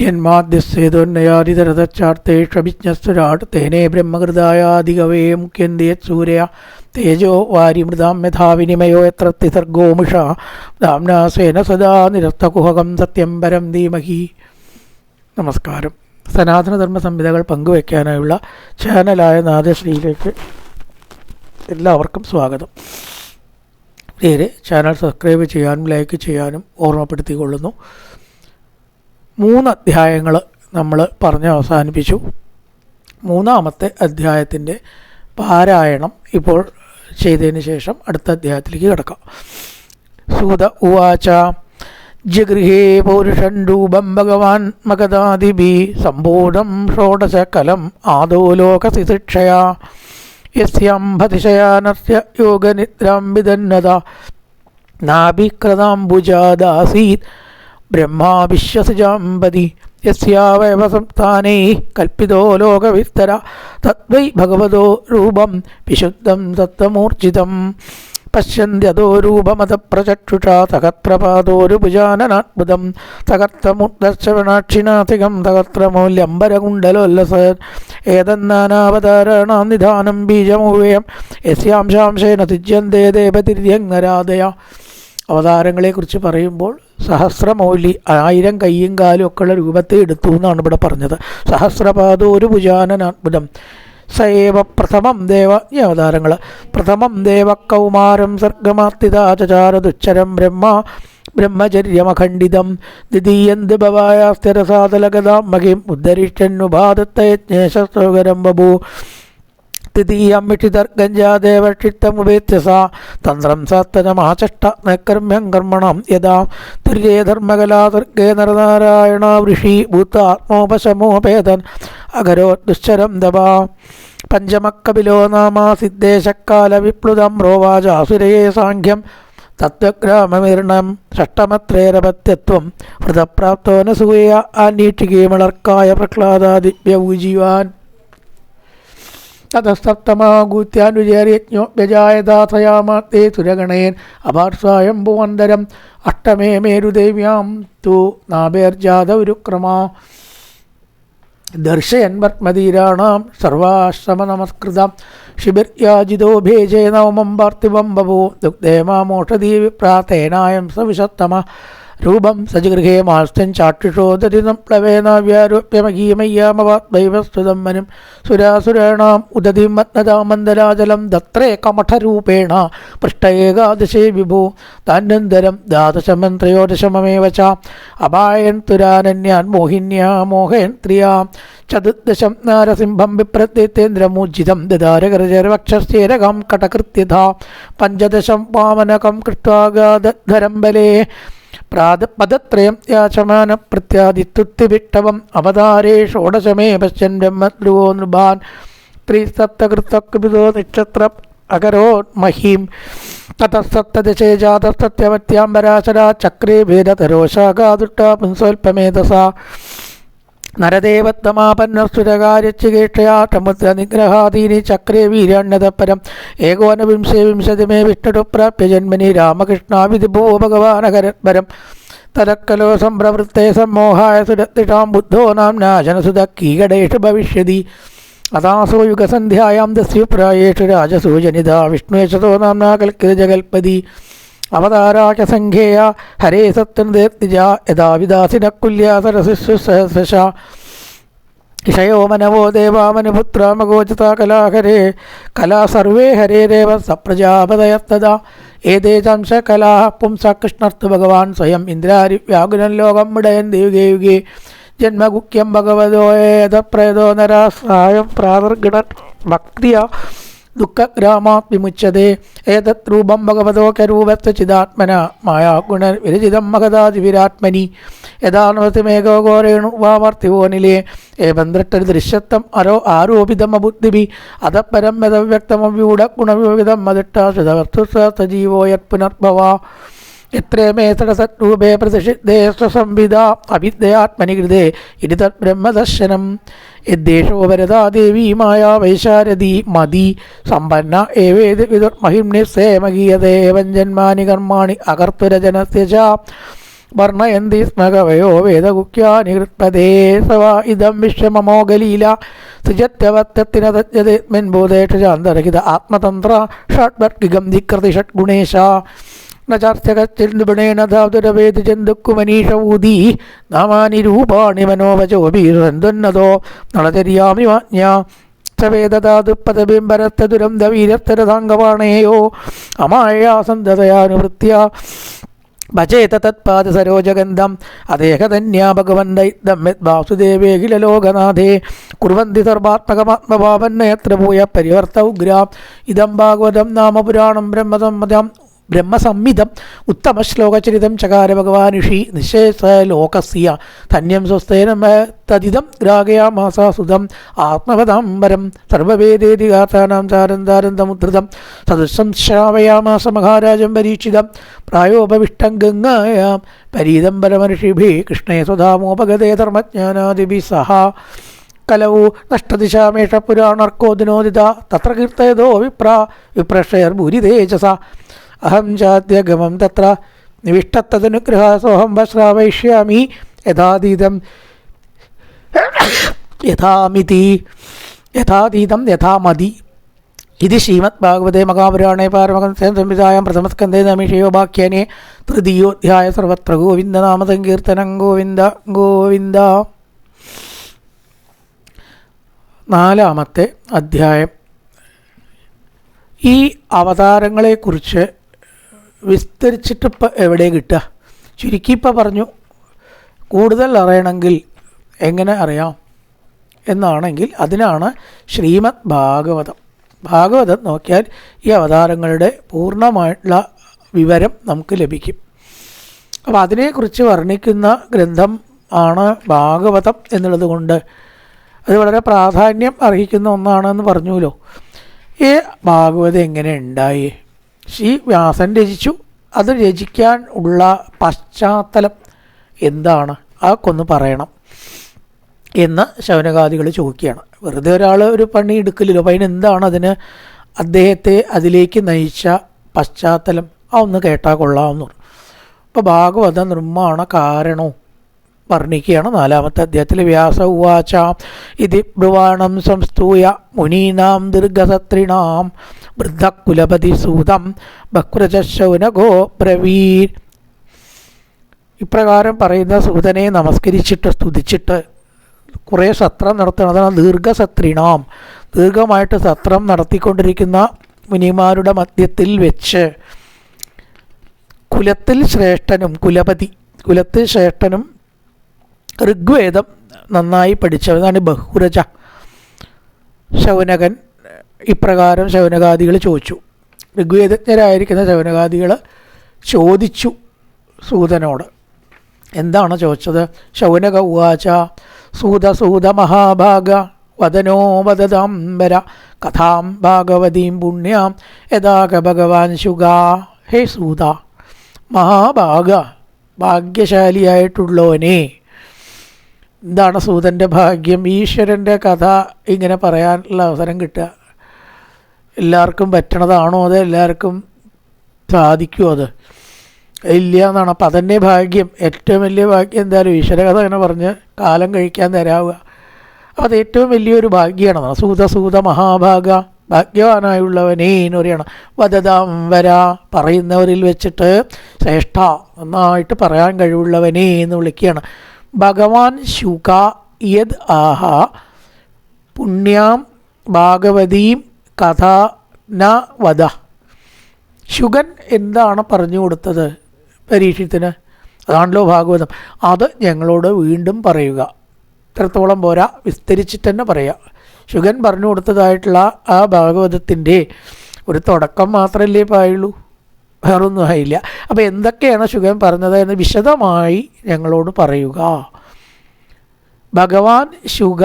ജന്മാദ്യസേതോന്നയാതിതരതച്ചാർത്തേഷഭിജ്ഞസ്വരാട് തേനേ ബ്രഹ്മകൃതായാധികവേ മുഖ്യന്തിയത് സൂര്യ തേജോ വാരിമൃതാം യഥാവിനിമയോ എത്ര തിസർഗോമുഷ ദാംനാസേന സദാ നിരസ്തകുഹകം സത്യം പരം ധീമഹി. നമസ്കാരം. സനാതനധർമ്മ സംഹിതകൾ പങ്കുവയ്ക്കാനായുള്ള ചാനലായ നാദശ്രീയിലേക്ക് എല്ലാവർക്കും സ്വാഗതം. പേര് ചാനൽ സബ്സ്ക്രൈബ് ചെയ്യാനും ലൈക്ക് ചെയ്യാനും ഓർമ്മപ്പെടുത്തിക്കൊള്ളുന്നു. മൂന്ന് അധ്യായങ്ങൾ നമ്മൾ പറഞ്ഞ് അവസാനിപ്പിച്ചു. മൂന്നാമത്തെ അധ്യായത്തിന്റെ പാരായണം ഇപ്പോൾ ചെയ്തതിന് ശേഷം അടുത്ത അധ്യായത്തിലേക്ക് കിടക്കാം. സൂത ഉവാച ജഗൃഹേ പൗരുഷൻ രൂപം ഭഗവാൻ മഗതാദിഭി സമ്പൂർണം ഷോഡശകലം ആദോ ലോകസിശിക്ഷയാ യസ്യാംഭതിശയാനസ്യ യോഗനിദ്രാം വിദന്നത നാഭിക്രതാംബുജാദാസീത് ബ്രഹ്മാ വിശ്വസജാമ്പതി യസ്യാവയവസംസ്ഥാനൈ കൽപ്പിതോ ലോകവിസ്തര. തദ്വൈ ഭഗവതോ രൂപം വിശുദ്ധം തത്വമൂർജിതം പശ്യന്ത്യതോ രൂപമതപ്രചക്ഷുഷാ. തകത്രപാദോരുഭുജാനനാത്ഭുതം തകർത്തമുദ്ദർശവനാക്ഷിനാഥികം തകർത്തമൂല്യംബരകുണ്ടലോല്ലസ ഏതന്നാനാവതാരണ നിധാനം ബീജമൂവേയം. യസ്യാംശാംശേന തിജ്യന്തേ ദേവതിര്യങ്ങരാധയ. അവതാരങ്ങളെക്കുറിച്ച് പറയുമ്പോൾ സഹസ്രമൗലി ആയിരം കയ്യും കാലും ഒക്കെയുള്ള രൂപത്തെ എടുത്തു എന്നാണ് ഇവിടെ പറഞ്ഞത്. സഹസ്രപാദോ ഒരു ഭുജാനനാത്ഭുതം സേവ പ്രഥമം ദേവ അവതാരങ്ങൾ പ്രഥമം ദേവ കൗമാരം സർഗമാത്തിതാചാരദുച്ചരം ബ്രഹ്മ ബ്രഹ്മചര്യമഖണ്ഡിതം. ദ്വിതീയന്ത് ഭവായാസ്ഥിരസാതലഗതാം മഹിം ഉദ്ധരിഷ്ടന്നുപാദത്തയജ്ഞേശസ്വകരം ബഭൂ തൃതീയം സാ തന്ത്രം സത്തനമാചഷ്ട നൈക്കർമ്മ്യം കർമ്മണം യഥാ. തുര്യേ ധർമ്മകലാതർഗേ നരനാരായണ വൃഷി ഭൂത ആത്മോപശമോപേതൻ അകരോ ദുശ്ചരം ദവാ പഞ്ചമക്കപിലോ നാമ സിദ്ധേശക്കാല വിപ്ലുതം റോവാചാസുരയെ സാഖ്യം. തത്വഗ്രാമമിരണം ഷഷ്ടമത്രേരപത്യത്വം ഹൃതപ്രാപ്തോ നസൂയ ആന്വീക്ഷികേമളർക്കായ പ്രഹ്ലാദാദിവ്യൗജീവാൻ. തതസ്തപ്തമാകൂത്യാനുചേര്യജ്ഞോ വ്യജായതാഥയാമാത്തേ സുരഗണേൻ അപാർസ്വായംഭുവന്തരം അഷ്ടമേ മേരുദേവ്യാം തു നാഭേർജാതൗരുക്രമാ ദർശയൻ പത്മധീരാണാം സർവാശ്രമനമസ്കൃതം ശിബിർയാജിതോ ഭേജേ നവമം പാർത്ഥിവം ബഭൂ ദുഗ്ധേമാമോഷധീ വിപ്രാതേനായം സവിഷത്തമ രൂപം സജഗൃഹേ മാസ്തൻ ചാക്ഷുഷോദരിതം പ്ലവേനാവ്യാരോപ്യമഗീമയ്യാമവാദ്വൈവസ്തുതം വനും സുരാസുരാണാം ഉദതിം മത്നതാമന്ദരാജലം ദത്രേ കമഠരൂപേണ പൃഷ്ട ഏകാദശേ വിഭൂ താന്യന്തരം ദ്വാദശമം ത്രയോദശമേവ ച അപായൻ തുരാനന്യാൻ മോഹിന്യാ മോഹയൻ ത്രിയാം ചതുർദശം നാരസിംഹം വിപ്രത്യത്തേന്ദ്രമൂർജിതം ദദാരകരചരവക്ഷസ്യേരകം കടകൃത്യഥ പഞ്ചദശം വാമനകം കൃഷ്വാഗാധരം ബലേ പ്രാതപദത്രയം യാചമാന പ്രത്യാദിത്തുത്തിവിട്ടവം അവതാരേ ഷോഡശമേ പശ്യൻ ബ്രഹ്മദ്രുവോ നൃപാൻ ത്രിസപ്തകൃത്തകൃതോ നിക്ഷത്ര അകരോ മഹീം. തതസ്സപ്തദശേ ജാതസ്തത്യമത്യാംബരാശരാ ചക്രേ ഭേദതരോഷാകാദുട്ട പുംസോൽപമേധസ സമുദ്ര നിഗ്രഹാദീനി ചക്രേ വീരാണ്യതപരം ഏകോനവിംശേ വിംശതിമേ വിഷ്ണു പ്രാപ്യ ജന്മനി രാമകൃഷ്ണാവിധിഭോ ഭഗവാനകരപരം തലക്കലോ സംപ്രവൃത്തെ സമ്മോഹായ സുരത്തിഷാം ബുദ്ധോ നാം നാശനസുത കീകടേഷു ഭവിഷ്യതി. അതാസോ യുഗസന്ധ്യായാം ദസ്യുപ്രായേഷു രാജസൂജനിത നാം നാകൽക്കിത കൽക്കിതജകൽപ്പതി അവതാരാചസംഖ്യേയ ഹരേ സത്യനിർത്തിജ യഥാ വിദാസിനക്കുല്യ സഹസ്രശ ഇഷയോ മനവോ ദേവാമനുപുത്രാമഗോചത കലാഹരേ. കലാ സർവേ ഹരേ ദേവ സപ്രജാപതയസ്തദാ ഏതേജാംശ കലാ പുംസ കൃഷ്ണർത്ത് ഭഗവാൻ സ്വയം ഇന്ദ്രാരി വ്യാകുലൻ ലോകം വിടയൻ ദേവികേ യുഗേ. ജന്മഗുഖ്യം ഭഗവതോ ഏതപ്രേതോ നരാസായം പ്രാതർഗിണ ഭക്തിയ. ദുഃഖഗ്രാമാത് വിമുച്ചതേ ഏതത് രൂപം ഭഗവതോ കരൂപത്ത് ചിദാത്മന മായാഗുണ വിരചിതം മഹദാതിവിരാത്മനി യഥാനവതിമേകോ ഘോരേണു വാവർത്തിവോനിലേ ഏവം ദൃഷ്ടരു ദൃശ്യത്വം അരോ ആരോപിതമ ബുദ്ധിഭി. അതപരം യഥവ്യക്തമവ്യൂഢ ഗുണവിവിധം മതിഷ്ടാശ്രിതവസ്തുസജീവോ യത് പുനർഭവാ എത്രേ മേ സടസദ്രൂപേ പ്രതിഷിദ്ധേ സ്വസംവിധ അവിദ്യയാത്മനി കൃതേ ഇതി തത് ബ്രഹ്മദർശനം യദ്ദേശോ വരദാ ദേവീ മായാ വൈശാരദി മതി സമ്പന്ന ഏവേത് വിദുർമഹിംനി സേമഗീയതേ ജന്മാനി കർമാണി അകർത്തുരജനസ്യ വർണയന്തി സ്മകവയോ വേദകുക്യാനിഹൃത്പദേ സവ ഇതം വിശ്വമമോഗലീല സൃജത്യവത്യത്തിനതജ്ഞതേത്മൻബോധേഷ ചാന്തരഹിത ആത്മതന്ത്ര ഷഡ്വർഗികം ധികൃതി ഷഡ്ഗുണേശ നചാർച്ചകച്ചിന്തുപണേന ധാതുരവേദി ജന്തുക്കുമനീഷ ഊതി നാമാനി രൂപാണി മനോവചോബീരന്തുന്നതോ നളചര്യാമി വാജ്ഞ വേദധാതുപദബിംബരത്ത ദുരന്ത വീരത്തരതാംഗവാണേയോ അമായാസന്തതയാനുവൃത്യ ഭജേത തത്പാദ സരോജഗന്ധം അതേഹതന്യാ ഭഗവൻ ദൈതം വാസുദേവേ കില ലോകനാഥേ കുർവന്തി സർവാത്മകമാത്മഭാവന്നയത്ര ഭൂയ പരിവർത്ത ഉഗ്രാം ഇതം ഭാഗവതം നാമപുരാണം ബ്രഹ്മസമ്മതം ബ്രഹ്മസംഹിതം ഉത്തമ ശ്ലോകചരിതം ചകാര ഭഗവാൻ ഋഷി നിശേഷ ലോകസ്യ ധന്യം സ്വസ്ഥേന തദിതം ഗ്രാഹയാമാസാസുതം ആത്മവദാംബരം സർവവേദേതി ഗാഥാനാം ചാരന്താരന്തമുദ്ധൃതം സദൃശം ശ്രാവയാമാസ മഹാരാജം പരീക്ഷിതം പ്രായോപവിഷ്ടം ഗംഗായാം പരീതം പരമഋഷിഭി കൃഷ്ണേ സ്വധാമോപഗതേ ധർമ്മജ്ഞാനാദിഭി സഹ. കലവു നഷ്ടദിശാമേഷ പുരാണർക്കോദിനോദിത തത്ര കീർത്തയതോ വിപ്ര വിപ്രഷയർ ഭൂരിതേജസ അഹം ചാദ്യഗമം തത്ര നിവിഷ്ടത്തദനുഗ്രഹാസോഹംവശ്രാവയിഷ്യാമി യഥാതീതം യഥാമിതി യഥാതീതം യഥാമതി ഇത് ശ്രീമദ് ഭാഗവതേ മഹാപുരാണേ പാരമഹംസേൻ സംവിധായം പ്രഥമസ്കന്ധേ നമിഷയോപാഖ്യാനെ തൃതീയോധ്യായ സർവത്ര ഗോവിന്ദ നാമസങ്കീർത്തനം ഗോവിന്ദ ഗോവിന്ദ. നാലാമത്തെ അധ്യായം. ഈ അവതാരങ്ങളെക്കുറിച്ച് വിസ്തരിച്ചിട്ട് ഇപ്പം എവിടെ കിട്ടുക? ചുരുക്കി ഇപ്പം പറഞ്ഞു കൂടുതൽ അറിയണമെങ്കിൽ എങ്ങനെ അറിയാം എന്നാണെങ്കിൽ അതിനാണ് ശ്രീമദ് ഭാഗവതം. ഭാഗവതം നോക്കിയാൽ ഈ അവതാരങ്ങളുടെ പൂർണമായിട്ടുള്ള വിവരം നമുക്ക് ലഭിക്കും. അപ്പോൾ അതിനെക്കുറിച്ച് വർണിക്കുന്ന ഗ്രന്ഥം ആണ് ഭാഗവതം എന്നുള്ളത് കൊണ്ട് അത് വളരെ പ്രാധാന്യം അർഹിക്കുന്ന ഒന്നാണെന്ന് പറഞ്ഞുല്ലോ ഈ ഭാഗവതം എങ്ങനെ ഉണ്ടായി? ശ്രീ വ്യാസൻ രചിച്ചു. അത് രചിക്കാൻ ഉള്ള പശ്ചാത്തലം എന്താണ്? അതൊക്കെ പറയണം. എന്ന് ശൗനകാദികൾ ചോദിക്കുകയാണ്. വെറുതെ ഒരാൾ ഒരു പണി എടുക്കലില്ലോ അപ്പം അതിനെന്താണ് അതിന് അദ്ദേഹത്തെ അതിലേക്ക് നയിച്ച പശ്ചാത്തലം? ആ ഒന്ന് കേട്ടാൽ കൊള്ളാമെന്ന് പറഞ്ഞു. അപ്പോൾ ഭാഗവത നിർമ്മാണ കാരണവും വർണിക്കുകയാണ്. നാലാമത്തെ അധ്യായത്തിൽ വ്യാസ ഉവാച ഇതി ബ്രുവാണം സംസ്തൂയ മുനീനാം ദീർഘസത്രിണാം വൃദ്ധകുലപതി സൂതം ബക്രജശൗനഗോ ബ്രവീർ ഇപ്രകാരം പറയുന്ന സൂതനെ നമസ്കരിച്ചിട്ട് സ്തുതിച്ചിട്ട് കുറേ സത്രം നടത്തുന്നതാണ് ദീർഘസത്രിണാം ദീർഘമായിട്ട് സത്രം നടത്തിക്കൊണ്ടിരിക്കുന്ന മുനിമാരുടെ മധ്യത്തിൽ വെച്ച് കുലത്തിൽ ശ്രേഷ്ഠനും കുലപതി കുലത്തിൽ ശ്രേഷ്ഠനും ഋഗ്വേദം നന്നായി പഠിച്ചവനാണ് ബഹുരജ. ശൗനകൻ ഇപ്രകാരം ശൗനകാദികൾ ചോദിച്ചു. ഋഗ്വേദജ്ഞരായിരിക്കുന്ന ശൗനകാദികൾ ചോദിച്ചു സൂതനോട്. എന്താണ് ചോദിച്ചത്? ശൗനക ഉവാച സൂത സൂത മഹാഭാഗ വദനോ വദതാംബര കഥാം ഭാഗവതീം പുണ്യാം യഥാക ഭഗവാൻ ശുഗ. ഹേ സൂത മഹാഭാഗ ഭാഗ്യശാലിയായിട്ടുള്ളവനെ. എന്താണ് സൂതന്റെ ഭാഗ്യം? ഈശ്വരന്റെ കഥ ഇങ്ങനെ പറയാനുള്ള അവസരം കിട്ടുക. എല്ലാവർക്കും പറ്റണതാണോ അത്? എല്ലാവർക്കും സാധിക്കുമോ അത്? ഇല്ല എന്നാണ്. അപ്പം അതന്നെ ഭാഗ്യം. ഏറ്റവും വലിയ ഭാഗ്യം എന്തായാലും ഈശ്വരകഥ അങ്ങനെ പറഞ്ഞ് കാലം കഴിക്കാൻ തരാവുക അപ്പോൾ അത് ഏറ്റവും വലിയൊരു ഭാഗ്യമാണ്. സൂത സൂത മഹാഭാഗ ഭാഗ്യവാനായുള്ളവനേ എന്ന് പറയണം വദതാം വര പറയുന്നവരിൽ വെച്ചിട്ട് ശ്രേഷ്ഠ നന്നായിട്ട് പറയാൻ കഴിവുള്ളവനേ എന്ന് വിളിക്കുകയാണ്. ഭഗവാൻ ശുക യത് ആഹ പുണ്യാം ഭാഗവതീം കഥ ന വധ ശുഗൻ എന്താണ് പറഞ്ഞു കൊടുത്തത് പരീക്ഷത്തിന് അതാണല്ലോ ഭാഗവതം. അത് ഞങ്ങളോട് വീണ്ടും പറയുക. ഇത്രത്തോളം പോരാ വിസ്തരിച്ചിട്ട് തന്നെ പറയാം. ശുഗൻ പറഞ്ഞു കൊടുത്തതായിട്ടുള്ള ആ ഭാഗവതത്തിന്റെ ഒരു തുടക്കം മാത്രമല്ലേ പായുള്ളൂ. വേറൊന്നും ആയില്ല അപ്പോൾ എന്തൊക്കെയാണ് ശുഗൻ പറഞ്ഞത് എന്ന് വിശദമായി ഞങ്ങളോട് പറയുക. ഭഗവാൻ ശുഗ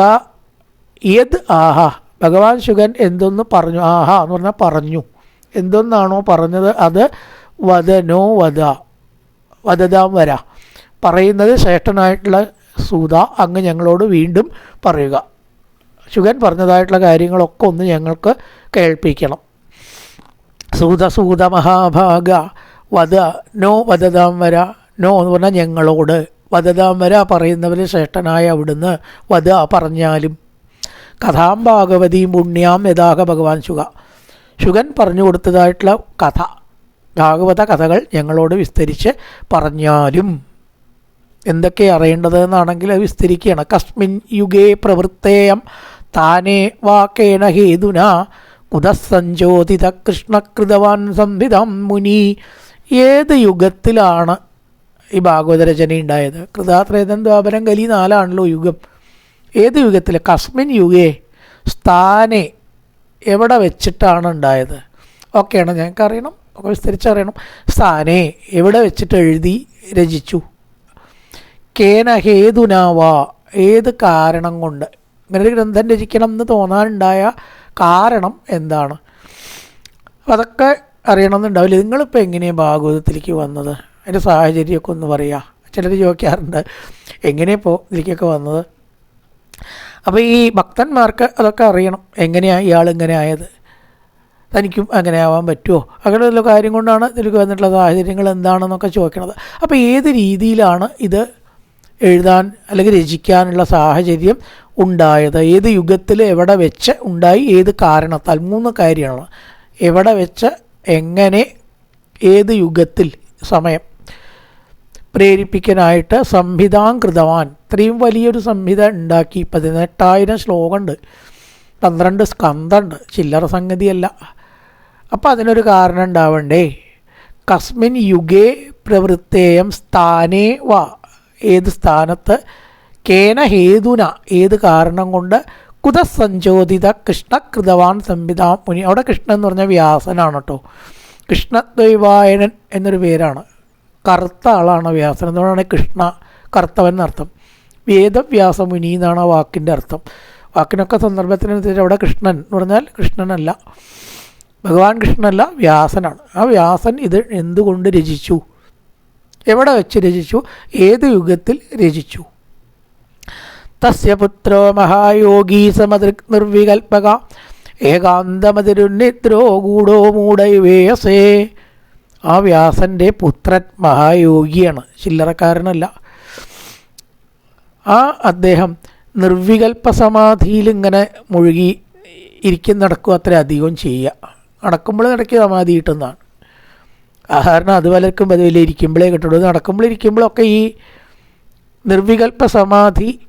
യത് ആഹ. ഭഗവാൻ ശുഗൻ എന്തൊന്ന് പറഞ്ഞു? ആഹ എന്ന് പറഞ്ഞാൽ പറഞ്ഞു. എന്തൊന്നാണോ പറഞ്ഞത്? അത് വദനോ വധ വദതാം വര. പറയുന്നത് ശ്രേഷ്ഠനായിട്ടുള്ള സൂത അങ്ങ് ഞങ്ങളോട് വീണ്ടും പറയുക. ശുഗൻ പറഞ്ഞതായിട്ടുള്ള കാര്യങ്ങളൊക്കെ ഒന്ന് ഞങ്ങൾക്ക് കേൾപ്പിക്കണം. സൂത സൂത മഹാഭാഗ വധ നോ വദതാം വര നോ എന്ന് പറഞ്ഞാൽ ഞങ്ങളോട്. വധതാമര പറയുന്നവർ ശ്രേഷ്ഠനായ അവിടുന്ന് വധ പറഞ്ഞാലും. കഥാം ഭാഗവതിയും പുണ്യാം യഥാക ഭഗവാൻ ശുഗ ശുഗൻ പറഞ്ഞു കൊടുത്തതായിട്ടുള്ള കഥ. ഭാഗവത കഥകൾ ഞങ്ങളോട് വിസ്തരിച്ച് പറഞ്ഞാലും. എന്തൊക്കെ അറിയേണ്ടതെന്നാണെങ്കിൽ അത് വിസ്തരിക്കുകയാണ്. കസ്മിൻ യുഗേ പ്രവൃത്തേയം താനേ വാക്കേണ ഹേതുന കുതസഞ്ചോദിത കൃഷ്ണകൃതവാൻ സംവിധം മുനി. ഏത് യുഗത്തിലാണ് ഈ ഭാഗവത രചന ഉണ്ടായത് കൃതാത്രേതം ദ്വാപരം കലി നാലാണല്ലോ യുഗം. ഏത് യുഗത്തിൽ കസ്മിൻ യുഗേ സ്ഥാനെ എവിടെ വെച്ചിട്ടാണ് ഉണ്ടായത്? ഓക്കെയാണ് ഞങ്ങൾക്ക് അറിയണം ഒക്കെ വിസ്തരിച്ചറിയണം. സ്ഥാനെ എവിടെ വെച്ചിട്ട് എഴുതി രചിച്ചു? കേന ഹേതുനാവാ ഏത് കാരണം കൊണ്ട്? ഇങ്ങനൊരു ഗ്രന്ഥം രചിക്കണം എന്ന് തോന്നാനുണ്ടായ കാരണം എന്താണ്? അതൊക്കെ അറിയണമെന്നുണ്ടാവില്ല. നിങ്ങളിപ്പോൾ എങ്ങനെയാണ് ഭാഗവതത്തിലേക്ക് വന്നത്? അതിന്റെ സാഹചര്യമൊക്കെ ഒന്ന് പറയുക ചിലർ ചോദിക്കാറുണ്ട് എങ്ങനെയാണ് ഇപ്പോൾ ഇതിലേക്കൊക്കെ വന്നത്? അപ്പോൾ ഈ ഭക്തന്മാർക്ക് അതൊക്കെ അറിയണം. എങ്ങനെയാണ് ഇയാൾ ഇങ്ങനെ ആയത്? തനിക്കും അങ്ങനെ ആവാൻ പറ്റുമോ അങ്ങനെയുള്ള കാര്യം കൊണ്ടാണ് ഇതിലേക്ക് വന്നിട്ടുള്ള സാഹചര്യങ്ങൾ എന്താണെന്നൊക്കെ ചോദിക്കണത്. അപ്പോൾ ഏത് രീതിയിലാണ് ഇത് എഴുതാൻ അല്ലെങ്കിൽ രചിക്കാനുള്ള സാഹചര്യം ഉണ്ടായത്. ഏത് യുഗത്തിൽ എവിടെ വെച്ച് ഉണ്ടായി ഏത് കാരണത്താൽ? മൂന്ന് കാര്യമാണ്. എവിടെ വെച്ച് എങ്ങനെ ഏത് യുഗത്തിൽ? സമയം. പ്രേരിപ്പിക്കാനായിട്ട് സംഹിതാങ്കൃതവാൻ ഇത്രയും വലിയൊരു സംഹിത ഉണ്ടാക്കി. പതിനെട്ടായിരം ശ്ലോകമുണ്ട്. പന്ത്രണ്ട് സ്കന്ധമുണ്ട്. ചില്ലറ സംഗതിയല്ല. അപ്പോൾ അതിനൊരു കാരണം ഉണ്ടാവണ്ടേ? കസ്മിൻ യുഗേ പ്രവൃത്തേയം സ്ഥാനേ വ. ഏത് സ്ഥാനത്ത്? കേന ഹേതുന. ഏത് കാരണം കൊണ്ട്? കുതസഞ്ചോദിത കൃഷ്ണകൃതവാൻ സംവിധാ മുനി. അവിടെ കൃഷ്ണൻ എന്ന് പറഞ്ഞാൽ വ്യാസനാണ് കേട്ടോ കൃഷ്ണദ്വൈവായനൻ എന്നൊരു പേരാണ്. കറുത്ത ആളാണ് വ്യാസൻ. എന്നുള്ളതാണ് കൃഷ്ണ കറുത്തവൻ എന്നർത്ഥം. വേദവ്യാസ മുനി എന്നാണ് ആ വാക്കിന്റെ അർത്ഥം. വാക്കിനൊക്കെ സന്ദർഭത്തിനനുസരിച്ച് അവിടെ കൃഷ്ണൻ എന്ന് പറഞ്ഞാൽ കൃഷ്ണനല്ല. ഭഗവാൻ കൃഷ്ണനല്ല വ്യാസനാണ്. ആ വ്യാസൻ ഇത് എന്തുകൊണ്ട് രചിച്ചു? എവിടെ വെച്ച് രചിച്ചു? ഏത് യുഗത്തിൽ രചിച്ചു? തസ്യ പുത്രോ മഹായോഗീ സമദൃക് നിർവികൽപക ഏകാന്തമതിരുന്നിദ്രോ ഗൂഢോ മൂടൈവേയസേ ആ വ്യാസന്റെ പുത്രൻ മഹായോഗിയാണ് ചില്ലറക്കാരനല്ല. ആ അദ്ദേഹം നിർവികൽപ്പ സമാധിയിൽ ഇങ്ങനെ മുഴുകി ഇരിക്കും നടക്കും അത്ര അധികം ചെയ്യുക. നടക്കുമ്പോൾ ഇടയ്ക്ക് സമാധി കിട്ടുന്നതാണ്. ആഹാരം അത് പലർക്കും പതിവില്ല ഇരിക്കുമ്പോഴേ കിട്ടുള്ളൂ. നടക്കുമ്പോൾ ഇരിക്കുമ്പോഴൊക്കെ ഈ നിർവികൽപ്പ സമാധി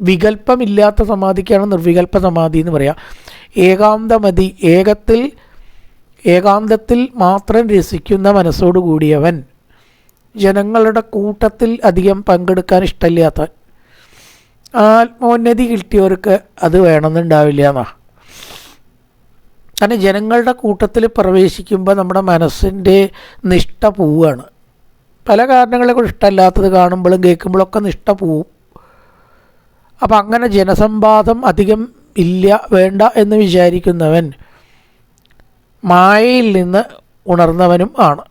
വികല്പമില്ലാത്ത സമാധിക്കാണ് നിർവികൽപ്പ സമാധി എന്ന് പറയാം. ഏകാന്തമതി ഏകത്തിൽ ഏകാന്തത്തിൽ മാത്രം രസിക്കുന്ന മനസ്സോടു കൂടിയവൻ. ജനങ്ങളുടെ കൂട്ടത്തിൽ അധികം പങ്കെടുക്കാൻ ഇഷ്ടമില്ലാത്തവൻ. ആത്മോന്നതി കിട്ടിയവർക്ക് അത് വേണമെന്നുണ്ടാവില്ല എന്നാ കാരണം ജനങ്ങളുടെ കൂട്ടത്തിൽ പ്രവേശിക്കുമ്പോൾ നമ്മുടെ മനസ്സിന്റെ നിഷ്ഠ പോവുകയാണ്. പല കാരണങ്ങളെ കൊണ്ട് ഇഷ്ടമല്ലാത്തത് കാണുമ്പോഴും കേൾക്കുമ്പോഴൊക്കെ നിഷ്ഠ പോവും. അപ്പം അങ്ങനെ ജനസമ്പാദം അധികം ഇല്ല വേണ്ട എന്ന് വിചാരിക്കുന്നവൻ മായയിൽ നിന്ന് ഉണർന്നവനും ആണ്.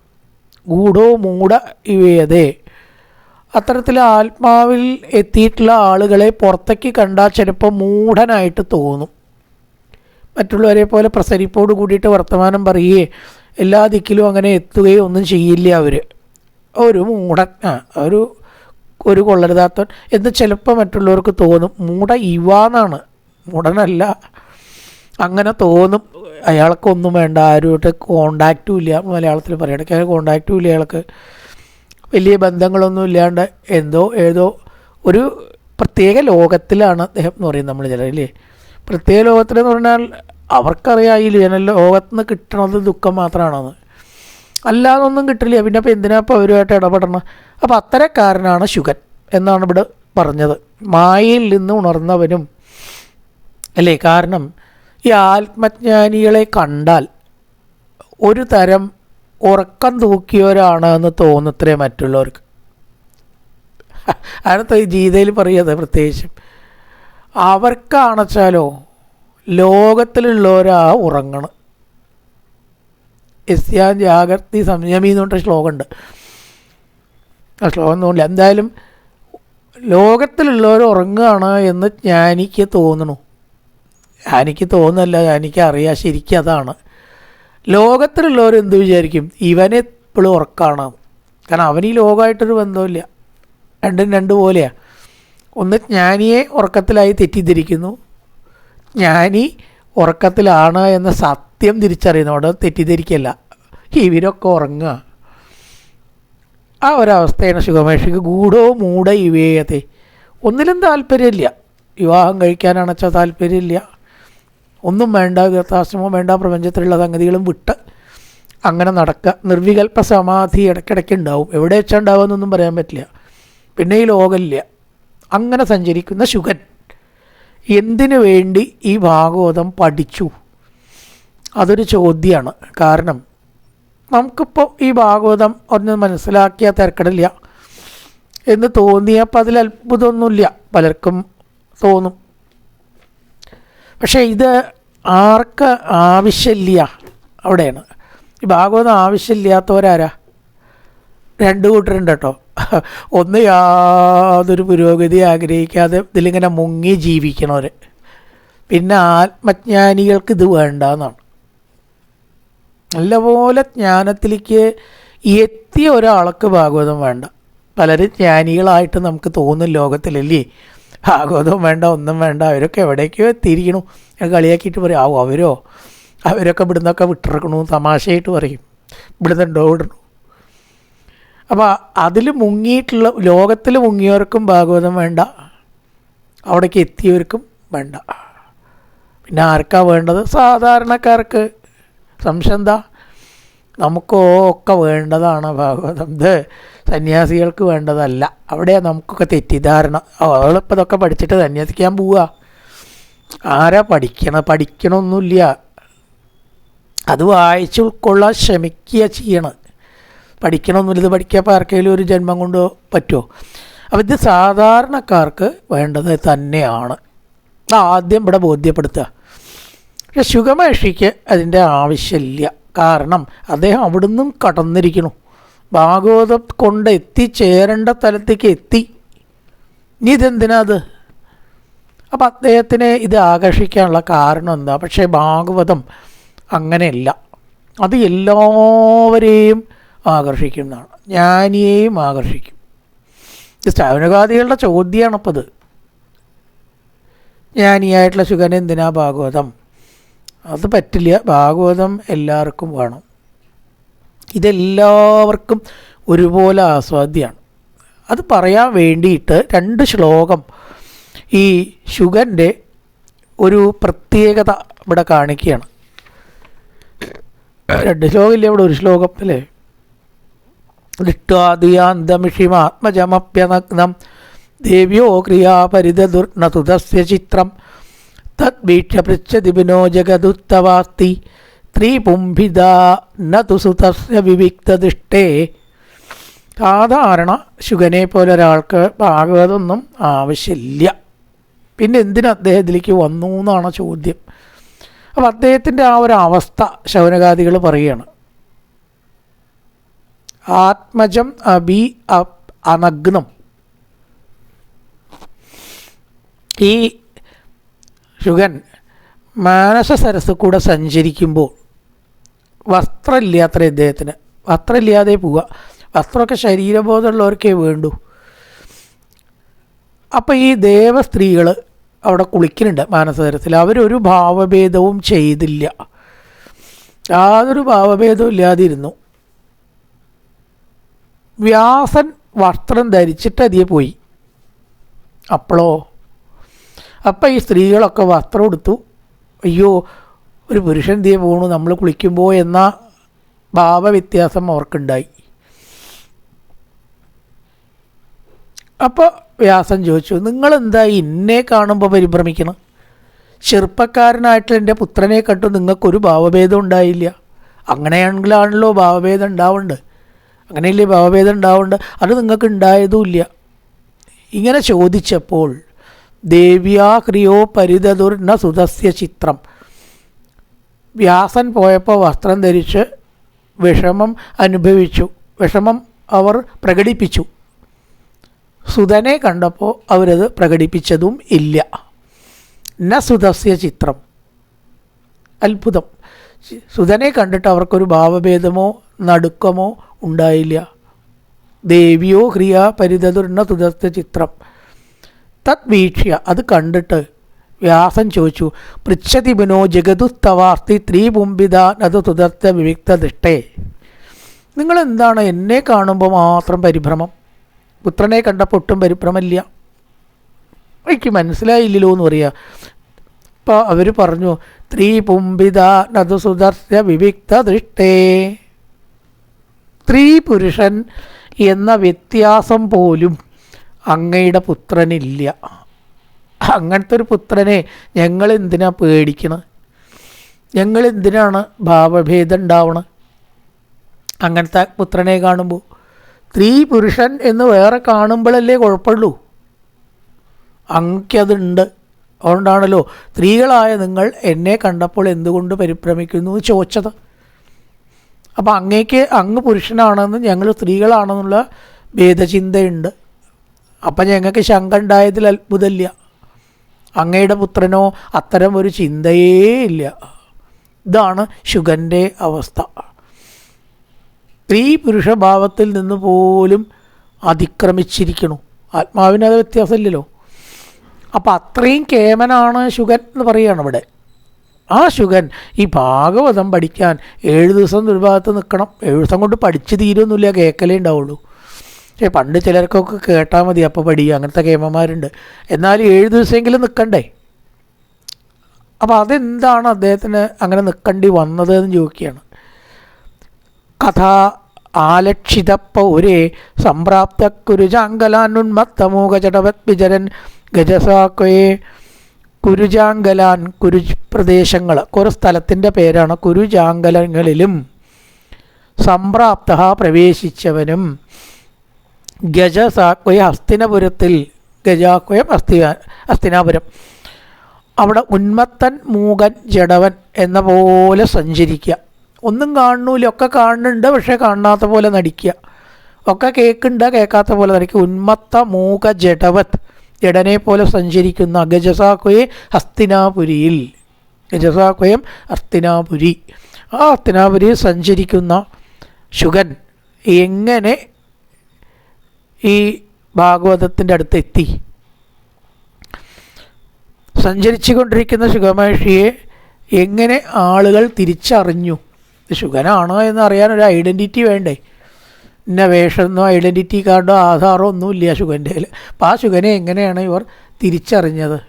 ഗൂഢോ മൂഢ ഇവയതേ. അത്തരത്തിൽ ആത്മാവിൽ എത്തിയിട്ടുള്ള ആളുകളെ പുറത്തേക്ക് കണ്ടാൽ ചിലപ്പോൾ മൂഢനായിട്ട് തോന്നും. മറ്റുള്ളവരെ പോലെ പ്രസരിപ്പോട് കൂടിയിട്ട് വർത്തമാനം പറയുകയെ എല്ലാ ദിക്കിലും അങ്ങനെ എത്തുകയോ ഒന്നും ചെയ്യില്ല അവർ ഒരു മൂഢൻ ഒരു ഒരു കൊള്ളരുതാത്തവൻ എന്ന് ചിലപ്പോൾ മറ്റുള്ളവർക്ക് തോന്നും. മൂട ഇവാന്നാണ്. മൂടനല്ല. അങ്ങനെ തോന്നും. അയാൾക്കൊന്നും വേണ്ട. ആരുമായിട്ട് കോണ്ടാക്റ്റും ഇല്ല. മലയാളത്തിൽ പറയണ കോണ്ടാക്റ്റും ഇല്ല. അയാൾക്ക് വലിയ ബന്ധങ്ങളൊന്നും ഇല്ലാണ്ട് എന്തോ ഏതോ ഒരു പ്രത്യേക ലോകത്തിലാണ് അദ്ദേഹം എന്ന് പറയുന്നത് നമ്മൾ ചിലരില്ലേ പ്രത്യേക ലോകത്തിലെന്ന് പറഞ്ഞാൽ അവർക്കറിയാം. ഈ ലീന ലോകത്ത് നിന്ന് കിട്ടണത് ദുഃഖം മാത്രമാണെന്ന്. അല്ലാതൊന്നും കിട്ടില്ല. പിന്നെ അപ്പോൾ എന്തിനാ അവരുമായിട്ട് ഇടപെടണം? അപ്പോൾ അത്തരക്കാരനാണ് ശുഗൻ എന്നാണ് ഇവിടെ പറഞ്ഞത്. മായയിൽ നിന്ന് ഉണർന്നവനും അല്ലേ? കാരണം ഈ ആത്മജ്ഞാനികളെ കണ്ടാൽ ഒരു തരം ഉറക്കം തൂക്കിയവരാണ് എന്ന് തോന്നത്രേ മറ്റുള്ളവർക്ക്. അതിനകത്ത് ഈ ഗീതയിൽ പറയുന്നത് പ്രത്യേകിച്ചും അവർക്കാണെച്ചാലോ ലോകത്തിലുള്ളവരാ ഉറങ്ങണം യസ്യാൻ ജാഗ്രതി സംയമി എന്ന് പറഞ്ഞ ശ്ലോകമുണ്ട്. ആ ശ്ലോകം തോന്നില്ല എന്തായാലും ലോകത്തിലുള്ളവർ ഉറങ്ങുകയാണ് എന്ന് ജ്ഞാനിക്ക് തോന്നണു ജ്ഞാനിക്ക് തോന്നല്ല ജ്ഞാനിക്ക് അറിയാം. ശരിക്കും അതാണ്. ലോകത്തിലുള്ളവർ എന്ത് വിചാരിക്കും? ഇവനെ ഇപ്പോഴും ഉറക്കാണ്. കാരണം അവന് ഈ ലോകമായിട്ടൊരു ബന്ധമില്ല രണ്ടും രണ്ട് പോലെയാണ് ഒന്ന് ജ്ഞാനിയെ ഉറക്കത്തിലായി തെറ്റിദ്ധരിക്കുന്നു. ജ്ഞാനി ഉറക്കത്തിലാണ് എന്ന സത്യം തിരിച്ചറിയുന്നതോട് തെറ്റിദ്ധരിക്കല്ല. ഇവരൊക്കെ ഉറങ്ങുക. ആ ഒരവസ്ഥയാണ് സുഖമേഷിക്ക് ഗൂഢോ മൂഢ ഇവേയത്തെ ഒന്നിലും താല്പര്യമില്ല. വിവാഹം കഴിക്കാനാണെച്ചാൽ താല്പര്യമില്ല. ഒന്നും വേണ്ട ഗൃഹാശ്രമം വേണ്ട പ്രപഞ്ചത്തിലുള്ള സംഗതികളും വിട്ട് അങ്ങനെ നടക്കുക. നിർവികൽപ്പ സമാധി ഇടയ്ക്കിടയ്ക്ക് ഉണ്ടാവും. എവിടെ വെച്ചാൽ ഉണ്ടാവുമെന്നൊന്നും പറയാൻ പറ്റില്ല. പിന്നെ ഈ ലോകമില്ല. അങ്ങനെ സഞ്ചരിക്കുന്ന ശുഗൻ എന്തിനു വേണ്ടി ഈ ഭാഗവതം പഠിച്ചു? അതൊരു ചോദ്യമാണ്. കാരണം നമുക്കിപ്പോൾ ഈ ഭാഗവതം ഒന്ന് മനസ്സിലാക്കിയാൽ തിരക്കടില്ല. എന്ന് തോന്നിയപ്പോൾ അതിൽ അത്ഭുതമൊന്നുമില്ല. പലർക്കും തോന്നും. പക്ഷേ ഇത് ആർക്ക് ആവശ്യമില്ല? അവിടെയാണ്. ഈ ഭാഗവതം ആവശ്യമില്ലാത്തവരാരാ? രണ്ട് കൂട്ടരുണ്ട് കേട്ടോ. ഒന്ന് യാതൊരു പുരോഗതി ആഗ്രഹിക്കാതെ ഇതിലിങ്ങനെ മുങ്ങി ജീവിക്കണവർ പിന്നെ ആത്മജ്ഞാനികൾക്ക് ഇത് വേണ്ട എന്നാണ് നല്ലപോലെ ജ്ഞാനത്തിലേക്ക് എത്തിയ ഒരാൾക്ക് ഭാഗവതം വേണ്ട. പലരും ജ്ഞാനികളായിട്ട് നമുക്ക് തോന്നും ലോകത്തിലല്ലേ? ഭാഗവതവും വേണ്ട ഒന്നും വേണ്ട അവരൊക്കെ എവിടേക്കോ എത്തിയിരിക്കണു. കളിയാക്കിയിട്ട് പറയും ആവോ അവരോ? അവരൊക്കെ ഇവിടുന്നൊക്കെ വിട്ടിറക്കണു തമാശയായിട്ട് പറയും. ഇവിടുന്നുണ്ടോ വിടണു അപ്പോൾ അതിൽ മുങ്ങിയിട്ടുള്ള ലോകത്തിൽ മുങ്ങിയവർക്കും ഭാഗവതം വേണ്ട. അവിടേക്ക് എത്തിയവർക്കും വേണ്ട. പിന്നെ ആർക്കാ വേണ്ടത്? സാധാരണക്കാർക്ക്. സംശയം എന്താ? നമുക്കൊക്കെ വേണ്ടതാണ് ഭാഗവതം. ഇത് സന്യാസികൾക്ക് വേണ്ടതല്ല. അവിടെ നമുക്കൊക്കെ തെറ്റിദ്ധാരണ. അവളിപ്പോൾ ഇതൊക്കെ പഠിച്ചിട്ട് സന്യാസിക്കാൻ പോവുക ആരാ പഠിക്കണം? പഠിക്കണമൊന്നുമില്ല അത് വായിച്ചു ഉൾക്കൊള്ളാൻ ശ്രമിക്കുക ചെയ്യണം. പഠിക്കണമൊന്നുമില്ല ഇത് പഠിക്കാൻ ആർക്കെങ്കിലും ഒരു ജന്മം കൊണ്ട് പറ്റുമോ അപ്പോൾ ഇത് സാധാരണക്കാർക്ക് വേണ്ടത് തന്നെയാണ്. ആദ്യം ഇവിടെ ബോധ്യപ്പെടുത്തുക. പക്ഷെ ശുഗമഹർഷിക്ക് അതിന്റെ ആവശ്യമില്ല. കാരണം അദ്ദേഹം അവിടുന്നും കടന്നിരിക്കുന്നു. ഭാഗവതം കൊണ്ട് എത്തിച്ചേരേണ്ട തലത്തേക്ക് എത്തി. ഇനി ഇതെന്തിനാ അത്? അപ്പം അദ്ദേഹത്തിനെ ഇത് ആകർഷിക്കാനുള്ള കാരണം എന്താ? പക്ഷേ ഭാഗവതം അങ്ങനെയല്ല. അത് എല്ലാവരെയും ആകർഷിക്കുന്നതാണ്. ജ്ഞാനിയെയും ആകർഷിക്കും. സ്ഥാപനകാദികളുടെ ചോദ്യമാണപ്പോൾ ഇത് ജ്ഞാനിയായിട്ടുള്ള ശുഖനെന്തിനാ ഭാഗവതം? അത് പറ്റില്ല. ഭാഗവതം എല്ലാവർക്കും വേണം. ഇതെല്ലാവർക്കും ഒരുപോലെ ആസ്വാദ്യമാണ് അത് പറയാൻ വേണ്ടിയിട്ട് രണ്ട് ശ്ലോകം ഈ ശുഗന്റെ ഒരു പ്രത്യേകത ഇവിടെ കാണിക്കുകയാണ്. രണ്ട് ശ്ലോകമില്ല ഇവിടെ ഒരു ശ്ലോകം അല്ലേ? ദൃഷ്ടാദിയാന്തമിഷിമാത്മജമപ്യനഗ്നം ദേവ്യോ ക്രിയാപരിതദുർണതുതസ്യ ചിത്രം തദ്വീക്ഷ്യ പൃച്ഛതി വിനോ ജഗതുത്തവാസ്തി സ്ത്രീപുംഭിത നതു സുതസ്യ വിവിക്തദൃഷ്ടേ സാധാരണ ശുഗനെ പോലെ ഒരാൾക്ക് ഭാഗവതൊന്നും ആവശ്യമില്ല. പിന്നെ എന്തിനു അദ്ദേഹത്തിലേക്ക് വന്നു എന്നാണ് ചോദ്യം. അപ്പോൾ അദ്ദേഹത്തിന്റെ ആ ഒരു അവസ്ഥ ശൗനകാദികൾ പറയുകയാണ് ആത്മജം അബി അനഗ്നം. ഈ ശുഗൻ മാനസ സരസ് കൂടെ സഞ്ചരിക്കുമ്പോൾ വസ്ത്രമില്ലാത്ര ഇദ്ദേഹത്തിന്. വസ്ത്രമില്ലാതെ പോവുക. വസ്ത്രമൊക്കെ ശരീരബോധമുള്ളവർക്കേ വേണ്ടു. അപ്പോൾ ഈ ദേവസ്ത്രീകൾ അവിടെ കുളിക്കുന്നുണ്ട് മാനസതരത്തിൽ അവരൊരു ഭാവഭേദവും ചെയ്തില്ല. യാതൊരു ഭാവഭേദവും ഇല്ലാതിരുന്നു. വ്യാസൻ വസ്ത്രം ധരിച്ചിട്ട് അതിയെ പോയി. അപ്പോളോ? അപ്പം ഈ സ്ത്രീകളൊക്കെ വസ്ത്രം എടുത്തു അയ്യോ ഒരു പുരുഷൻ തീ പോണു നമ്മൾ കുളിക്കുമ്പോൾ എന്ന ഭാവവ്യത്യാസം അവർക്കുണ്ടായി. അപ്പോൾ വ്യാസം ചോദിച്ചു നിങ്ങളെന്താ ഇന്നെ കാണുമ്പോൾ പരിഭ്രമിക്കണം? ചെറുപ്പക്കാരനായിട്ടുള്ള എന്റെ പുത്രനെ കണ്ടു നിങ്ങൾക്കൊരു ഭാവഭേദം ഉണ്ടായില്ല. അങ്ങനെയാണെങ്കിലാണല്ലോ ഭാവഭേദം ഉണ്ടാവുന്നുണ്ട് അങ്ങനെയല്ലേ ഭാവഭേദം ഉണ്ടാവുന്നുണ്ട് അത് നിങ്ങൾക്ക് ഉണ്ടായതുമില്ല ഇങ്ങനെ ചോദിച്ചപ്പോൾ ദേവ്യാ ക്രിയോ പരിതതുർണ സുതസ്യ ചിത്രം. വ്യാസൻ പോയപ്പോൾ വസ്ത്രം ധരിച്ച് വിഷമം അനുഭവിച്ചു. വിഷമം അവർ പ്രകടിപ്പിച്ചു. സുതനെ കണ്ടപ്പോൾ അവരത് പ്രകടിപ്പിച്ചതും ഇല്ല. ന സുതസ്യ ചിത്രം. അത്ഭുതം. സുതനെ കണ്ടിട്ട് അവർക്കൊരു ഭാവഭേദമോ നടുക്കമോ ഉണ്ടായില്ല. ദേവിയോ ഹ്രിയ പരിതതുർണ സുതസ്യ ചിത്രം. തത് വീക്ഷ്യ അത് കണ്ടിട്ട് വ്യാസൻ ചോദിച്ചു പൃച്ഛതി വിനോ ജഗതുസ്തവാർത്തി ത്രീപുംബിത നത് തുതർത്ത വിവിക്ത നിങ്ങൾ നിങ്ങളെന്താണ് എന്നെ കാണുമ്പോൾ മാത്രം പരിഭ്രമം? പുത്രനെ കണ്ടപ്പോൾ ഒട്ടും പരിഭ്രമമില്ല. എനിക്ക് മനസ്സിലായില്ലല്ലോ എന്ന് പറയുക അപ്പോൾ അവർ പറഞ്ഞു സ്ത്രീ പുംബിത നതു സുദർശ വിവിക്ത ദൃഷ്ടേ. സ്ത്രീ പുരുഷൻ എന്ന വ്യത്യാസം പോലും അങ്ങയുടെ പുത്രനില്ല. അങ്ങനത്തെ ഒരു പുത്രനെ ഞങ്ങൾ എന്തിനാ പേടിക്കണം? ഞങ്ങൾ എന്തിനാണ് ഭാവഭേദം ഉണ്ടാവണം? അങ്ങനത്തെ പുത്രനെ കാണുമ്പോൾ സ്ത്രീ പുരുഷൻ എന്ന് വേറെ കാണുമ്പോഴല്ലേ കുഴപ്പമുള്ളൂ. അങ്ങക്കതുണ്ട് അതുകൊണ്ടാണല്ലോ സ്ത്രീകളായ നിങ്ങൾ എന്നെ കണ്ടപ്പോൾ എന്തുകൊണ്ട് പരിഭ്രമിക്കുന്നു എന്ന് ചോദിച്ചത്. അപ്പോൾ അങ്ങേക്ക് അങ്ങ് പുരുഷനാണെന്ന് ഞങ്ങൾ സ്ത്രീകളാണെന്നുള്ള ഭേദചിന്തയുണ്ട്. അപ്പം ഞങ്ങൾക്ക് ശങ്ക ഉണ്ടായതിൽ അത്ഭുതമില്ല അങ്ങയുടെ പുത്രനോ അത്തരം ഒരു ചിന്തയേ ഇല്ല. ഇതാണ് ശുഗന്റെ അവസ്ഥ. സ്ത്രീ പുരുഷഭാവത്തിൽ നിന്ന് പോലും അതിക്രമിച്ചിരിക്കണു. ആത്മാവിന് അത് വ്യത്യാസമില്ലല്ലോ. അപ്പം അത്രയും കേമനാണ് ശുഗൻ എന്ന് പറയുകയാണ് ഇവിടെ. ആ ശുഗൻ ഈ ഭാഗവതം പഠിക്കാൻ ഏഴ് ദിവസം ഒരു ഭാഗത്ത് നിൽക്കണം. ഏഴ് ദിവസം കൊണ്ട് പഠിച്ച് തീരുമൊന്നുമില്ല കേൾക്കലേ ഉണ്ടാവുള്ളൂ. പക്ഷേ പണ്ട് ചിലർക്കൊക്കെ കേട്ടാൽ മതി അപ്പോൾ പഠിക്കുക അങ്ങനത്തെ കേമന്മാരുണ്ട് എന്നാലും ഏഴ് ദിവസമെങ്കിലും നിൽക്കണ്ടേ അപ്പോൾ അതെന്താണ് അദ്ദേഹത്തിന് അങ്ങനെ നിൽക്കേണ്ടി വന്നത് എന്ന് ചോദിക്കുകയാണ്. കഥ ആലക്ഷിത പൗരേ സംപ്രാപ്ത കുരുജാങ്കലാനുന്മത്തമൂക ചടവത് വിചരൻ ഗജസാക്കയെ കുരുജാങ്കലാൻ കുരു പ്രദേശങ്ങൾ കുറേ സ്ഥലത്തിന്റെ പേരാണ് കുരുജാങ്കലങ്ങളിലും സംപ്രാപ്ത പ്രവേശിച്ചവനും ഗജസാക്വയ ഹസ്തിനപുരത്തിൽ ഗജാക്വയം അസ്ഥി ഹസ്തിനാപുരം. അവിടെ ഉന്മത്തൻ മൂകൻ ജഡവൻ എന്ന പോലെ സഞ്ചരിക്കുക. ഒന്നും കാണുന്നില്ല ഒക്കെ കാണുന്നുണ്ട് പക്ഷേ കാണാത്ത പോലെ നടിക്കുക. ഒക്കെ കേൾക്കുന്നുണ്ട് കേൾക്കാത്ത പോലെ നടിക്കുക. ഉന്മത്ത മൂക ജഡവത് ജഡനെ പോലെ സഞ്ചരിക്കുന്ന ഗജസാക്വയെ ഹസ്തിനാപുരിയിൽ. ഗജസാക്വയം ഹസ്തിനാപുരി. ആ ഹസ്തിനാപുരിയിൽ സഞ്ചരിക്കുന്ന ശുഗൻ എങ്ങനെ ഈ ഭാഗവതത്തിന്റെ അടുത്ത് എത്തി. സഞ്ചരിച്ചു കൊണ്ടിരിക്കുന്ന ശുഗമഹർഷിയെ എങ്ങനെ ആളുകൾ തിരിച്ചറിഞ്ഞു? ശുഗനാണോ എന്ന് അറിയാൻ ഒരു ഐഡന്റിറ്റി വേണ്ടേ? ഇന്ന വേഷമെന്നോ ഐഡന്റിറ്റി കാർഡോ ആധാറോ ഒന്നുമില്ല ശുഗന്റെ കയ്യിൽ അപ്പോൾ ആ ശുഗനെ എങ്ങനെയാണ് ഇവർ തിരിച്ചറിഞ്ഞത്?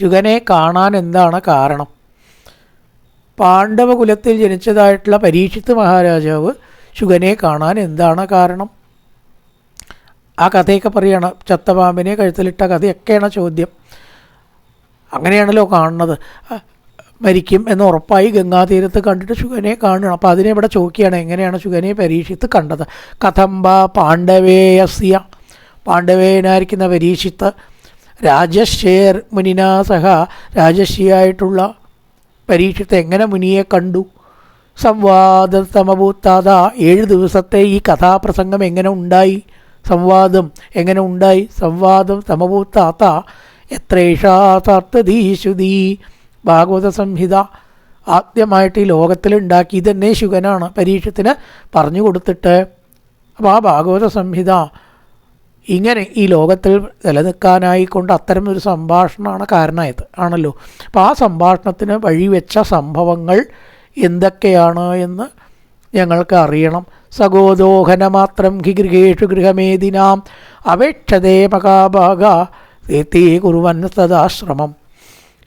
ശുഗനെ കാണാൻ എന്താണ് കാരണം? പാണ്ഡവകുലത്തിൽ ജനിച്ചതായിട്ടുള്ള പരീക്ഷിത്ത് മഹാരാജാവ് ശുഗനെ കാണാൻ എന്താണ് കാരണം? ആ കഥയൊക്കെ പറയണം. ചത്തപാമ്പിനെ കഴുത്തിലിട്ട കഥയൊക്കെയാണ് ചോദ്യം. അങ്ങനെയാണല്ലോ കാണുന്നത്. മരിക്കും എന്ന് ഉറപ്പായി ഗംഗാതീരത്ത് കണ്ടിട്ട് ശുഗനെ കാണണം അപ്പോൾ അതിനെ ഇവിടെ ചോദിക്കുകയാണ് എങ്ങനെയാണ് ശുഗനെ പരീക്ഷിത്ത് കണ്ടത്? കഥംബ പാണ്ഡവേയസ്യ. പാണ്ഡവേനായിരിക്കുന്ന പരീക്ഷിത്ത് രാജശേർ മുനിനാ സഹ രാജശ്രീയായിട്ടുള്ള പരീക്ഷിത്ത് എങ്ങനെ മുനിയെ കണ്ടു? സംവാദ സമഭൂത്താത ഏഴ് ദിവസത്തെ ഈ കഥാപ്രസംഗം എങ്ങനെ ഉണ്ടായി? സംവാദം എങ്ങനെ ഉണ്ടായി? സംവാദം സമഭൂത്താത്ത എത്രേഷാർത്ഥതീശുതി ഭാഗവത സംഹിത ആദ്യമായിട്ട് ഈ ലോകത്തിലുണ്ടാക്കി ഇതന്നെ ശുഗനാണ് പരീക്ഷത്തിന് പറഞ്ഞു കൊടുത്തിട്ട്. അപ്പോൾ ആ ഭാഗവത സംഹിത ഇങ്ങനെ ഈ ലോകത്തിൽ നിലനിൽക്കാനായിക്കൊണ്ട് അത്തരം ഒരു സംഭാഷണമാണ് കാരണമായത്. ആണല്ലോ? അപ്പോൾ ആ സംഭാഷണത്തിന് വഴിവെച്ച സംഭവങ്ങൾ എന്തൊക്കെയാണ് എന്ന് ഞങ്ങൾക്ക് അറിയണം സഗോദോഹന മാത്രം ഹി ഗൃഹേഷു ഗൃഹമേദിനാം അപേക്ഷതേ മകാഭാഗ തീ കുറുവൻ സദാശ്രമം.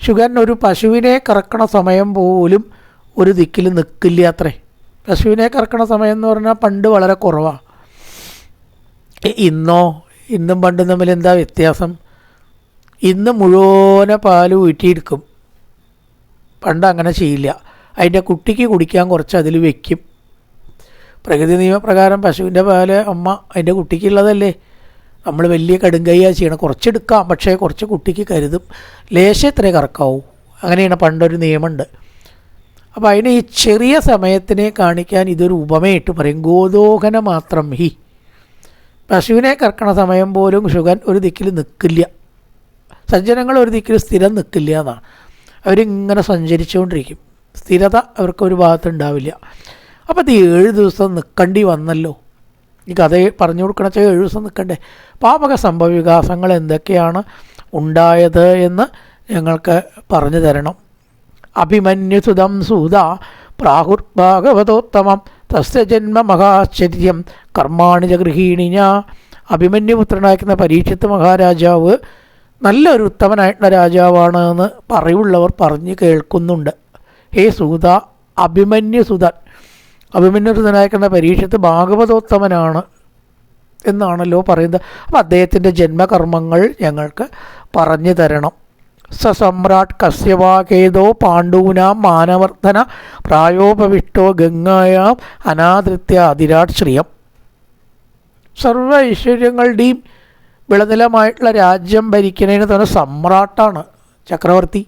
ശുഗൻ ഒരു പശുവിനെ കറക്കണ സമയം പോലും ഒരു ദിക്കിൽ നിൽക്കില്ല അത്രേ. പശുവിനെ കറക്കണ സമയം എന്ന് പറഞ്ഞാൽ പണ്ട് വളരെ കുറവാണ് ഇന്നോ ഇന്നും പണ്ടും തമ്മിൽ എന്താ വ്യത്യാസം? ഇന്ന് മുഴുവനെ പാൽ ഊറ്റിയെടുക്കും. പണ്ട് അങ്ങനെ ചെയ്യില്ല. അതിന്റെ കുട്ടിക്ക് കുടിക്കാൻ കുറച്ച് അതിൽ വെക്കും. പ്രകൃതി നിയമപ്രകാരം പശുവിന്റെ പാൽ അമ്മ അതിന്റെ കുട്ടിക്കുള്ളതല്ലേ? നമ്മൾ വലിയ കടുങ്കയ്യാ ചെയ്യണം. കുറച്ചെടുക്കാം പക്ഷേ കുറച്ച് കുട്ടിക്ക് കരുതും. ലേശം എത്ര കറക്കാവൂ. അങ്ങനെയാണ് പണ്ടൊരു നിയമമുണ്ട്. അപ്പോൾ അതിന് ഈ ചെറിയ സമയത്തിനെ കാണിക്കാൻ ഇതൊരു ഉപമയിട്ട് പറയും. ഗോദോഹന മാത്രം ഹി. പശുവിനെ കറക്കണ സമയം പോലും ശുഗൻ ഒരു ദിക്കിൽ നിൽക്കില്ല സജ്ജനങ്ങൾ ഒരു ദിക്കിൽ സ്ഥിരം നിൽക്കില്ല എന്നാണ്. അവരിങ്ങനെ സഞ്ചരിച്ചുകൊണ്ടിരിക്കും. സ്ഥിരത അവർക്ക് ഒരു ഭാഗത്ത് ഉണ്ടാവില്ല. അപ്പോൾ അത് ഏഴ് ദിവസം നിൽക്കേണ്ടി വന്നല്ലോ. ഈ കഥ പറഞ്ഞു കൊടുക്കണച്ച ഏഴ് ദിവസം നിൽക്കണ്ടേ പാപക സംഭവ വികാസങ്ങൾ എന്തൊക്കെയാണ് ഉണ്ടായത് എന്ന് ഞങ്ങൾക്ക് പറഞ്ഞു തരണം. അഭിമന്യുസുതം സൂത പ്രാഹുർഭാഗവതോത്തമം തസ്യ ജന്മ മഹാശ്ചര്യം കർമാണി ഗൃഹീണിഞ്ഞ അഭിമന്യുപുത്രനായിരിക്കുന്ന പരീക്ഷത്ത് മഹാരാജാവ് നല്ലൊരു ഉത്തമനായിട്ടുള്ള രാജാവാണ് എന്ന് പറയുള്ളവർ പറഞ്ഞ് കേൾക്കുന്നുണ്ട്. ഹേ സൂത അഭിമന്യുസുതൻ. അഭിമന്യുസുതനായിരിക്കുന്ന പരീക്ഷത്ത് ഭാഗവതോത്തമനാണ് എന്നാണല്ലോ പറയുന്നത്. അപ്പം അദ്ദേഹത്തിന്റെ ജന്മകർമ്മങ്ങൾ ഞങ്ങൾക്ക് പറഞ്ഞു തരണം. സസമ്രാട്ട് കസ്യവാകേതോ പാണ്ഡൂനാം മാനവർദ്ധന പ്രായോപവിഷ്ടോ ഗംഗായാം അനാദൃത്യ അതിരാട് ശ്രിയം. സർവ ഐശ്വര്യങ്ങളുടെയും വിളനിലമായിട്ടുള്ള രാജ്യം ഭരിക്കുന്നതിന് തന്നെ സമ്രാട്ടാണ് ചക്രവർത്തി.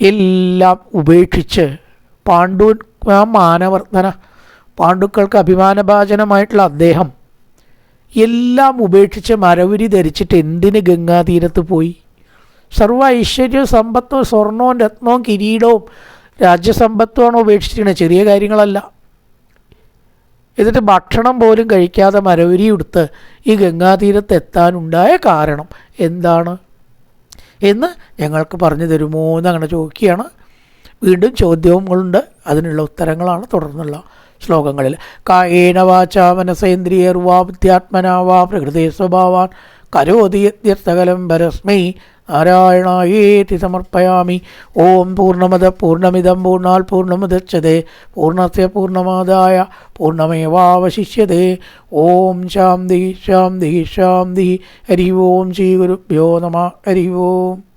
എല്ലാം ഉപേക്ഷിച്ച് പാണ്ഡു മാനവർദ്ധന പാണ്ഡുക്കൾക്ക് അഭിമാനഭാചനമായിട്ടുള്ള അദ്ദേഹം. എല്ലാം ഉപേക്ഷിച്ച് മരവുരി ധരിച്ചിട്ട് എന്തിന് ഗംഗാതീരത്ത് പോയി? സർവ ഐശ്വര്യവും സമ്പത്തും സ്വർണവും രത്നവും കിരീടവും രാജ്യസമ്പത്തുമാണ് ഉപേക്ഷിച്ചിരിക്കുന്നത്. ചെറിയ കാര്യങ്ങളല്ല. എന്നിട്ട് ഭക്ഷണം പോലും കഴിക്കാതെ മരവരി എടുത്ത് ഈ ഗംഗാതീരത്ത് എത്താനുണ്ടായ കാരണം എന്താണ്? എന്ന് ഞങ്ങൾക്ക് പറഞ്ഞു തരുമോ എന്ന് അങ്ങനെ ചോദിക്കുകയാണ്. വീണ്ടും ചോദ്യങ്ങളുണ്ട് അതിനുള്ള ഉത്തരങ്ങളാണ് തുടർന്നുള്ള ശ്ലോകങ്ങളിൽ. കായേന വാച മനസേന്ദ്രിയർവാ വാ ബുദ്ധ്യാത്മനാവാ പ്രകൃതി സ്വഭാവാൻ കരോതി യത്യർത്ഥകലം പരസ്മൈ നാരായണായേതി സമർപ്പയാമി. ഓം പൂർണമത പൂർണമിതം പൂർണാൽ പൂർണമുദച്ഛതേ പൂർണസ്യ പൂർണമാതായ പൂർണമേവാവശിഷ്യതേ ഓം ശാന്തി ശാന്തി ശാന്തി. ഹരി ഓം ശ്രീ ഗുരുഭ്യോ നമ. ഹരി ഓം.